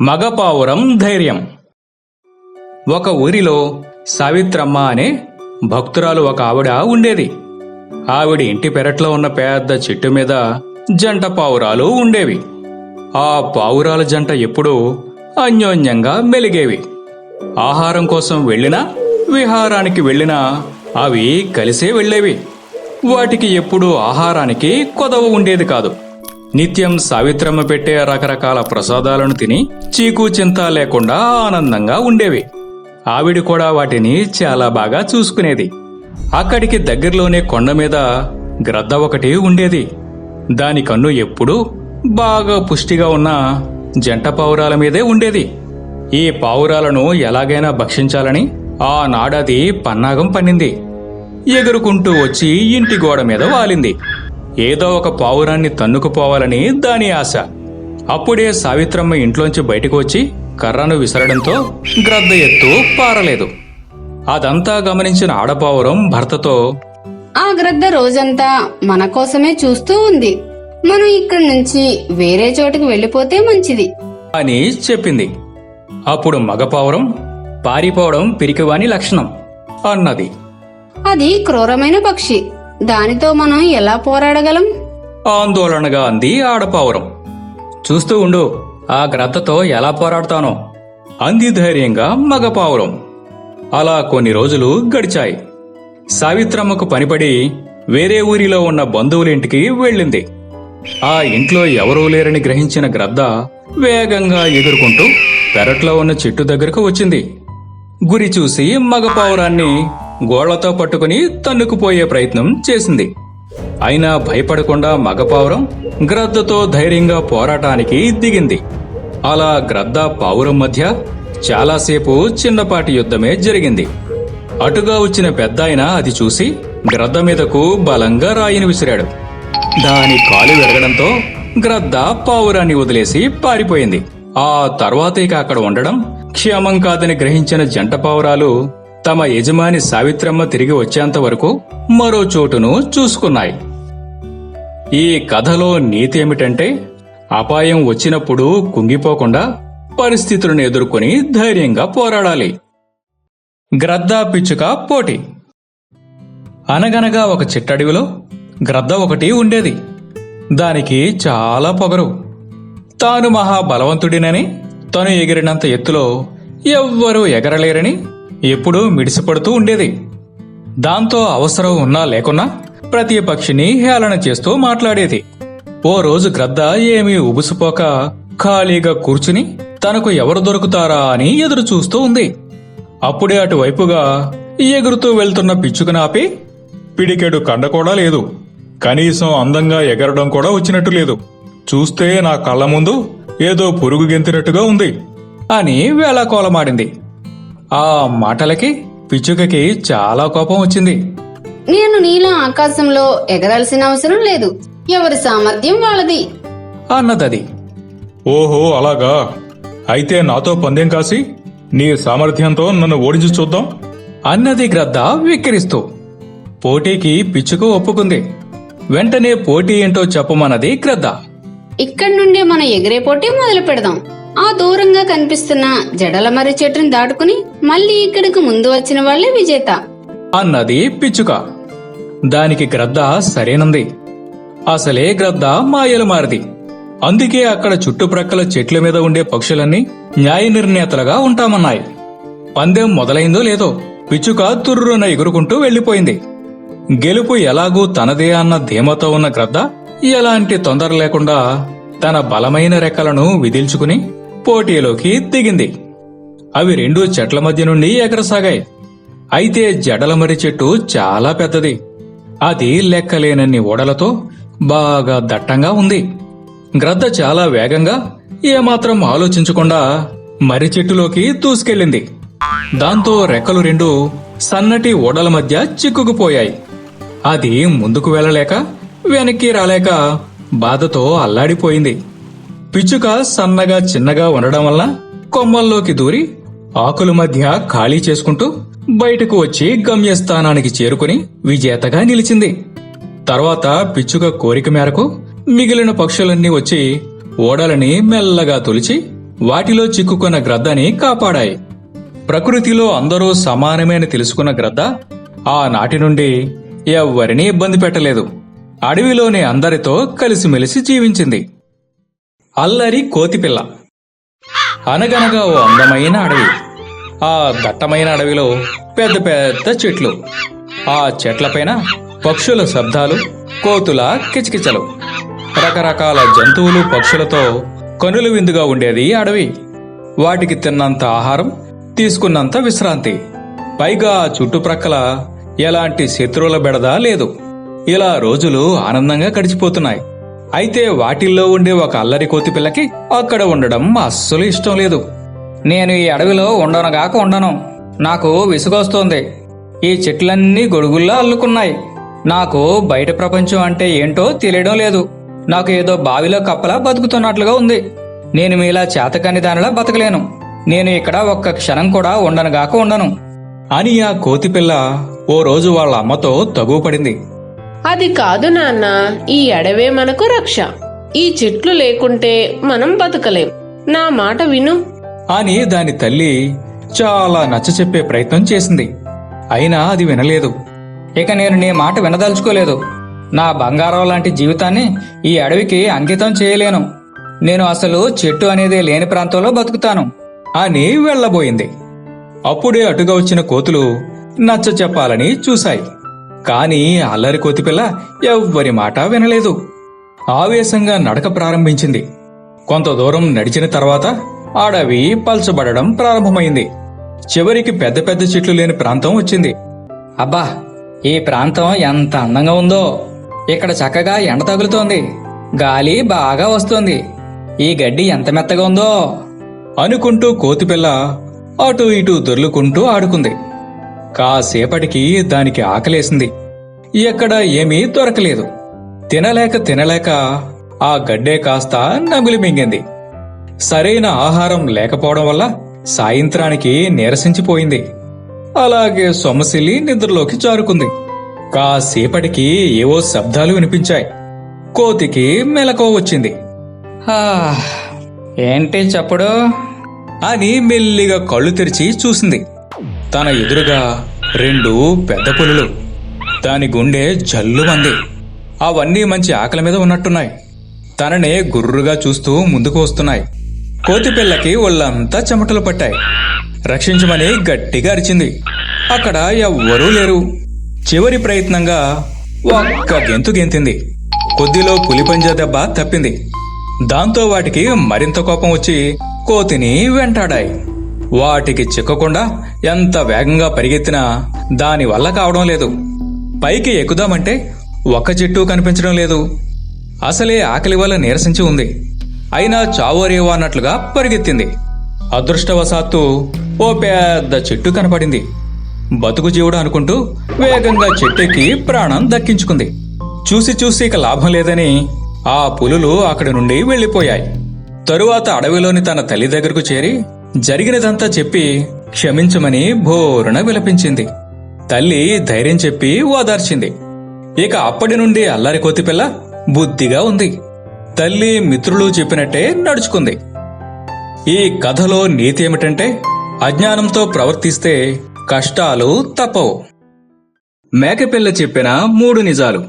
మగపావురం ధైర్యం. ఒక ఊరిలో సావిత్రమ్మ అనే భక్తురాలు ఒక ఆవిడ ఉండేది. ఆవిడ ఇంటి పెరట్లో ఉన్న పెద్ద చెట్టు మీద జంట పావురాలు ఉండేవి. ఆ పావురాల జంట ఎప్పుడూ అన్యోన్యంగా మెలిగేవి. ఆహారం కోసం వెళ్ళినా విహారానికి వెళ్ళినా అవి కలిసే వెళ్ళేవి. వాటికి ఎప్పుడూ ఆహారానికి కొదవ ఉండేది కాదు. నిత్యం సావిత్రమ్మ పెట్టే రకరకాల ప్రసాదాలను తిని చీకు చింత లేకుండా ఆనందంగా ఉండేవి. ఆవిడ కూడా వాటిని చాలా బాగా చూసుకునేది. అక్కడికి దగ్గరలోనే కొండ మీద గ్రద్ద ఒకటి ఉండేది. దాని కన్ను ఎప్పుడూ బాగా పుష్టిగా ఉన్న జంట పావురాల మీదే ఉండేది. ఈ పావురాలను ఎలాగైనా భక్షించాలని ఆ నాడది పన్నాగం పన్నింది. ఎగురుకుంటూ వచ్చి ఇంటి గోడ మీద వాలింది. ఏదో ఒక పావురాన్ని తన్నుకుపోవాలని దాని ఆశ. అప్పుడే సావిత్రమ్మ ఇంట్లోంచి బయటకు వచ్చి కర్రను విసరడంతో గ్రద్ద ఎత్తు పారలేదు. అదంతా గమనించిన ఆడపావురం భర్తతో ఆ గ్రద్ద రోజంతా మన కోసమే చూస్తూ ఉంది. మనం ఇక్కడి నుంచి వేరే చోటుకి వెళ్ళిపోతే మంచిది. అని చెప్పింది. అప్పుడు మగపావురం పారిపోవడం పిరికివాని లక్షణం అన్నది. అది క్రూరమైన పక్షి. దానితో మనం ఎలా పోరాడగలం? ఆందోళనగా అంది ఆడపావురం. చూస్తూ ఉండు ఆ గ్రద్దతో ఎలా పోరాడతానో. అంది ధైర్యంగా మగపావురం. అలా కొన్ని రోజులు గడిచాయి. సావిత్రమ్మకు పనిపడి వేరే ఊరిలో ఉన్న బంధువులింటికి వెళ్ళింది. ఆ ఇంట్లో ఎవరూ లేరని గ్రహించిన గ్రద్ద వేగంగా ఎగురుకుంటూ పెరట్లో ఉన్న చెట్టు దగ్గరకు వచ్చింది. గురి చూసి మగపావురాన్ని గోళ్ళతో పట్టుకుని తన్నుకుపోయే ప్రయత్నం చేసింది. అయినా భయపడకుండా మగపావురం గ్రద్దతో ధైర్యంగా పోరాటానికి దిగింది. అలా గ్రద్ద పావురం మధ్య చాలాసేపు చిన్నపాటి యుద్ధమే జరిగింది. అటుగా వచ్చిన పెద్దాయన అది చూసి గ్రద్ద మీదకు బలంగా రాయిని విసిరాడు. దాని కాలు విరగడంతో గ్రద్ద పావురాన్ని వదిలేసి పారిపోయింది. ఆ తర్వాతే అక్కడ ఉండడం క్షేమం కాదని గ్రహించిన జంట పావురాలు తమ యజమాని సావిత్రమ్మ తిరిగి వచ్చేంత వరకు మరో చోటును చూసుకున్నాయి. ఈ కథలో నీతి ఏమిటంటే అపాయం వచ్చినప్పుడు కుంగిపోకుండా పరిస్థితులను ఎదుర్కొని ధైర్యంగా పోరాడాలి. గ్రద్ద పిచ్చుక పోటీ. అనగనగా ఒక చిట్టడవిలో గ్రద్ద ఒకటి ఉండేది. దానికి చాలా పొగరు. తాను మహా బలవంతుడినని తను ఎగిరినంత ఎత్తులో ఎవ్వరూ ఎగరలేరని ఎప్పుడూ మిడిసిపడుతూ ఉండేది. దాంతో అవసరం ఉన్నా లేకున్నా ప్రతి పక్షిని హేళన చేస్తూ మాట్లాడేది. ఓ రోజు గ్రద్ద ఏమీ ఉబుసుపోక ఖాళీగా కూర్చుని తనకు ఎవరు దొరుకుతారా అని ఎదురు చూస్తూ ఉంది. అప్పుడే అటువైపుగా ఎగురుతూ వెళ్తున్న పిచ్చుకను ఆపి పిడికెడు కండ కూడా లేదు. కనీసం అందంగా ఎగరడం కూడా వచ్చినట్టు లేదు. చూస్తే నా కళ్ళ ముందు ఏదో పురుగు గెంతినట్టుగా ఉంది అని వేళాకోలమాడింది. ఆ మాటలకి పిచ్చుకకి చాలా కోపం వచ్చింది. నేను నీలా ఆకాశంలో ఎగరాల్సిన అవసరం లేదు. ఎవరి సామర్థ్యం వాళ్ళది. అన్నదది. ఓహో అలాగా. అయితే నాతో పందెం కాసి నీ సామర్థ్యంతో నన్ను ఓడించి చూద్దాం. అన్నది గ్రద్ద విక్కిరిస్తూ. పోటీకి పిచ్చుక ఒప్పుకుంది. వెంటనే పోటీ ఏంటో చెప్పమన్నది గ్రద్ద. ఇక్కడి నుండి మనం ఎగిరే పోటీ మొదలు పెడదాం ఆ దూరంగా కనిపిస్తున్న జడల మర్రి చెట్టుని దాటుకుని మళ్ళీ ఇక్కడికి ముందు వచ్చిన వాళ్ళే విజేత. అన్నది పిచ్చుక. దానికి గ్రద్ద సరేనంది. అసలే గ్రద్ద మాయలు మారిది. అందుకే అక్కడ చుట్టుప్రక్కల చెట్ల మీద ఉండే పక్షులన్నీ న్యాయ నిర్ణేతలుగా ఉంటామన్నాయి. పందెం మొదలైందో లేదో పిచ్చుక తుర్రున ఎగురుకుంటూ వెళ్ళిపోయింది గెలుపు ఎలాగూ తనదే అన్న ధీమతో ఉన్న గ్రద్ద ఎలాంటి తొందర లేకుండా తన బలమైన రెక్కలను విదిల్చుకుని పోటీలోకి దిగింది. అవి రెండు చెట్ల మధ్య నుండి ఎగరసాగాయి. అయితే జడలమరి చెట్టు చాలా పెద్దది. అది లెక్కలేనన్ని ఓడలతో బాగా దట్టంగా ఉంది. గ్రద్ద చాలా వేగంగా ఏమాత్రం ఆలోచించకుండా మర్రి చెట్టులోకి దూసుకెళ్ళింది. దాంతో రెక్కలు రెండు సన్నటి ఓడల మధ్య చిక్కుకుపోయాయి. అది ముందుకు వెళ్ళలేక వెనక్కి రాలేక బాధతో అల్లాడిపోయింది. పిచ్చుక సన్నగా చిన్నగా ఉండడం వల్ల కొమ్మల్లోకి దూరి ఆకుల మధ్య ఖాళీ చేసుకుంటూ బయటకు వచ్చి గమ్యస్థానానికి చేరుకుని విజేతగా నిలిచింది. తర్వాత పిచ్చుక కోరిక మేరకు మిగిలిన పక్షులన్నీ వచ్చి ఓడలని మెల్లగా తొలిచి వాటిలో చిక్కుకున్న గ్రద్దని కాపాడాయి. ప్రకృతిలో అందరూ సమానమైన తెలుసుకున్న గ్రద్ద ఆనాటి నుండి ఎవ్వరినీ ఇబ్బంది పెట్టలేదు. అడవిలోని అందరితో కలిసిమెలిసి జీవించింది. అల్లరి కోతిపిల్ల. అనగనగా ఓ అందమైన అడవి. ఆ దట్టమైన అడవిలో పెద్ద పెద్ద చెట్లు. ఆ చెట్లపైన పక్షుల శబ్దాలు కోతుల కిచకిచలు. రకరకాల జంతువులు పక్షులతో కనుల విందుగా ఉండేది అడవి. వాటికి తిన్నంత ఆహారం తీసుకున్నంత విశ్రాంతి. పైగా చుట్టుప్రక్కల ఎలాంటి శత్రువుల బెడద లేదు. ఇలా రోజులు ఆనందంగా గడిచిపోతున్నాయి. అయితే వాటిల్లో ఉండే ఒక అల్లరి కోతి పిల్లకి అక్కడ ఉండడం అస్సలు ఇష్టం లేదు. నేను ఈ అడవిలో ఉండనుగాక ఉండను. నాకు విసుగొస్తోంది. ఈ చెట్లన్నీ గొడుగుల్లో అల్లుకున్నాయి. నాకు బయట ప్రపంచం అంటే ఏంటో తెలియడం లేదు. నాకు ఏదో బావిలో కప్పలా బతుకుతున్నట్లుగా ఉంది. నేను మీలా చేతకాని దానిలా బతకలేను. నేను ఇక్కడ ఒక్క క్షణం కూడా ఉండనుగాక ఉండను. అని ఆ కోతిపిల్ల ఓ రోజు వాళ్ళ అమ్మతో తగువ పడింది అది కాదు నాన్న ఈ అడవే మనకు రక్ష. ఈ చెట్లు లేకుంటే మనం బతకలేం. నా మాట విను. అని దాని తల్లి చాలా నచ్చ చెప్పే ప్రయత్నం చేసింది. అయినా అది వినలేదు. ఇక నేను నీ మాట వినదలుచుకోలేదు. నా బంగారం లాంటి జీవితాన్ని ఈ అడవికి అంకితం చేయలేను. నేను అసలు చెట్టు అనేది లేని ప్రాంతంలో బతుకుతాను అని వెళ్ళబోయింది. అప్పుడే అటుగా వచ్చిన కోతులు నచ్చ చెప్పాలని చూశాయి. కాని అల్లరి కోతిపిల్ల ఎవ్వరి మాట వినలేదు. ఆవేశంగా నడక ప్రారంభించింది. కొంత దూరం నడిచిన తర్వాత అడవి పల్చబడడం ప్రారంభమైంది. చివరికి పెద్ద పెద్ద చెట్లు లేని ప్రాంతం వచ్చింది. అబ్బా ఈ ప్రాంతం ఎంత అందంగా ఉందో! ఇక్కడ చక్కగా ఎండ తగులుతోంది. గాలి బాగా వస్తోంది. ఈ గడ్డి ఎంత మెత్తగా ఉందో! అనుకుంటూ కోతిపిల్ల అటు ఇటు దొర్లుకుంటూ ఆడుకుంది. కాసేపటికి దానికి ఆకలేసింది. ఎక్కడ ఏమీ దొరకలేదు. తినలేక తినలేక ఆ గడ్డే కాస్త నమిలి మింగింది. సరైన ఆహారం లేకపోవడం వల్ల సాయంత్రానికి నీరసించిపోయింది. అలాగే సొమ్మసిల్లి నిద్రలోకి జారుకుంది. కాసేపటికి ఏవో శబ్దాలు వినిపించాయి. కోతికి మెలకువ వచ్చింది. "హా, ఏంటి చప్పుడు? అని మెల్లిగా కళ్ళు తెరిచి చూసింది. తన ఎదురుగా రెండు పెద్ద పులులు దాని గుండె జల్లుమంది. అవన్నీ మంచి ఆకలి మీద ఉన్నట్టున్నాయి. తననే గుర్రుగా చూస్తూ ముందుకు వస్తున్నాయి. కోతి పిల్లకి ఒళ్ళంతా చెమటలు పట్టాయి. రక్షించమని గట్టిగా అరిచింది. అక్కడ ఎవ్వరూ లేరు. చివరి ప్రయత్నంగా ఒక్క గెంతు గెంతింది. కొద్దిలో పులిపంజా దెబ్బ తప్పింది. దాంతో వాటికి మరింత కోపం వచ్చి కోతిని వెంటాడాయి. వాటికి చిక్కకుండా ఎంత వేగంగా పరిగెత్తినా దాని వల్ల కావడం లేదు. పైకి ఎక్కుదామంటే ఒక్క చెట్టు కనిపించడం లేదు. అసలే ఆకలి వల్ల నీరసించి ఉంది. అయినా చావోరేవో అన్నట్లుగా పరిగెత్తింది. అదృష్టవశాత్తు ఓ పెద్ద చెట్టు కనపడింది. బతుకు జీవుడు అనుకుంటూ వేగంగా చెట్టెక్కి ప్రాణం దక్కించుకుంది. చూసి చూసి ఇక లాభం లేదని ఆ పులులు అక్కడి నుండి వెళ్ళిపోయాయి తరువాత అడవిలోని తన తల్లి దగ్గరకు చేరి జరిగినదంతా చెప్పి క్షమించమని భోరున విలపించింది. తల్లి ధైర్యం చెప్పి ఓదార్చింది. ఇక అప్పటి నుండి అల్లరి కోతిపిల్ల బుద్ధిగా ఉంది. తల్లి మిత్రులు చెప్పినట్టే నడుచుకుంది. ఈ కథలో నీతి ఏమిటంటే అజ్ఞానంతో ప్రవర్తిస్తే కష్టాలు తప్పవు. మేకపిల్ల చెప్పిన మూడు నిజాలు.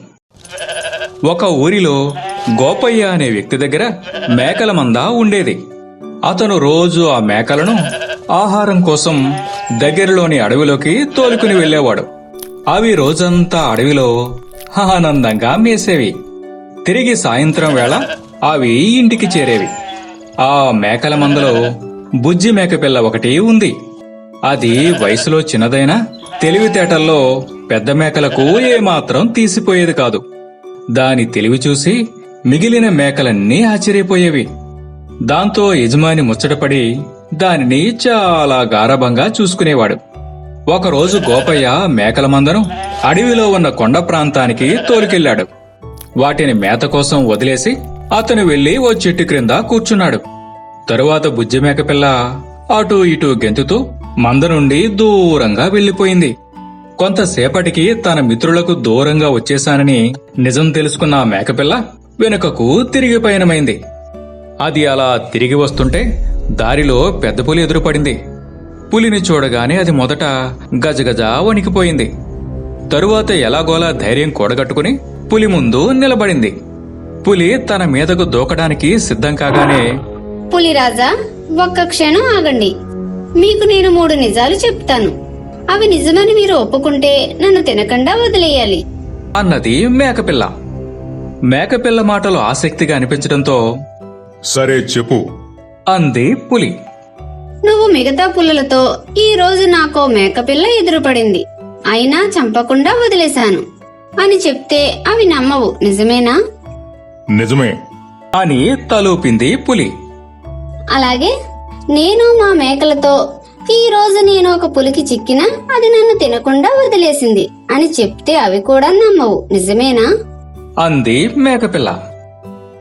ఒక ఊరిలో గోపయ్య అనే వ్యక్తి దగ్గర మేకల మంద ఉండేది. అతను రోజు ఆ మేకలను ఆహారం కోసం దగ్గరలోని అడవిలోకి తోలుకుని వెళ్ళేవాడు. అవి రోజంతా అడవిలో ఆనందంగా మేసేవి. తిరిగి సాయంత్రం వేళ అవి ఇంటికి చేరేవి. ఆ మేకల మందలో బుజ్జి మేకపిల్ల ఒకటి ఉంది. అది వయసులో చిన్నదైనా తెలివితేటల్లో పెద్ద మేకలకు ఏమాత్రం తీసిపోయేది కాదు. దాని తెలివి చూసి మిగిలిన మేకలన్నీ ఆశ్చర్యపోయేవి. దాంతో యజమాని ముచ్చటపడి దానిని చాలా గారభంగా చూసుకునేవాడు. ఒకరోజు గోపయ్య మేకల మందను అడవిలో ఉన్న కొండ ప్రాంతానికి తోలుకెళ్ళాడు వాటిని మేత కోసం వదిలేసి అతను వెళ్ళి ఓ చెట్టు క్రింద కూర్చున్నాడు. తరువాత బుజ్జి మేకపిల్ల అటూ ఇటూ గెంతుతూ మంద నుండి దూరంగా వెళ్ళిపోయింది కొంతసేపటికి తన మిత్రులకు దూరంగా వచ్చేశానని నిజం తెలుసుకున్న మేకపిల్ల వెనుకకు తిరిగి పయనమైంది అది అలా తిరిగి వస్తుంటే దారిలో పెద్ద పులి ఎదురుపడింది. పులిని చూడగానే అది మొదట గజగజ వణికిపోయింది. తరువాత ఎలాగోలా ధైర్యం కూడగట్టుకుని పులి ముందు నిలబడింది. పులి తన మీదకు దూకడానికి సిద్ధం కాగానే పులిరాజా ఒక్క క్షణం ఆగండి. మీకు నేను మూడు నిజాలు చెప్తాను. అవి నిజమని మీరు ఒప్పుకుంటే నన్ను తినకుండా వదిలేయాలి. అన్నది మేకపిల్ల. మేకపిల్ల మాటలు ఆసక్తిగా అనిపించడంతో సరే చెప్పు. అంది పులి. నువ్వు మిగతా పుల్లలతో ఈ రోజు నాకో మేకపిల్ల ఎదురుపడింది. అయినా చంపకుండా వదిలేశాను. అని చెప్తే అవి నమ్మవు నిజమేనా? నిజమే. అని తలూపింది పులి. అలాగే నేను మా మేకలతో ఈ రోజు నేను ఒక పులికి చిక్కినా అది నన్ను తినకుండా వదిలేసింది అని చెప్తే అవి కూడా నమ్మవు నిజమేనా? అంది మేకపిల్ల.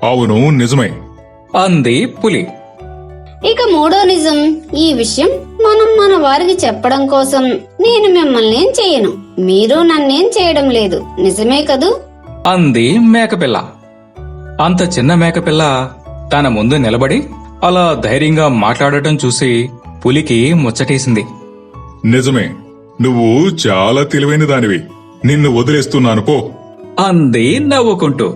అవును నిజమే. అంది పులి. ఇక మూడో నిజం ఈ విషయం మనం మన వారికి చెప్పడం కోసం. నేను మిమ్మల్ని ఏం చేయను. మీరు నన్నేం చేయడం లేదు. నిజమే కదూ? అంది మేకపిల్ల. అంత చిన్న మేకపిల్ల తన ముందు నిలబడి అలా ధైర్యంగా మాట్లాడటం చూసి పులికి ముచ్చటేసింది. నిజమే. నువ్వు చాలా తెలివైన దానివి. నిన్ను వదిలేస్తున్నాను పో. అంది నవ్వుకుంటూ.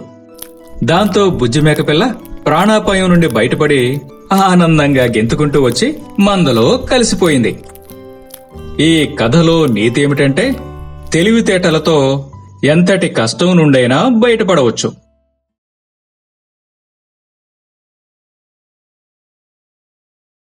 దాంతో బుజ్జి మేకపిల్ల ప్రాణాపాయం నుండి బయటపడి ఆనందంగా గెంతుకుంటూ వచ్చి మందలో కలిసిపోయింది. ఈ కథలో నీతి ఏమిటంటే తెలివితేటలతో ఎంతటి కష్టం నుండైనా బయటపడవచ్చు.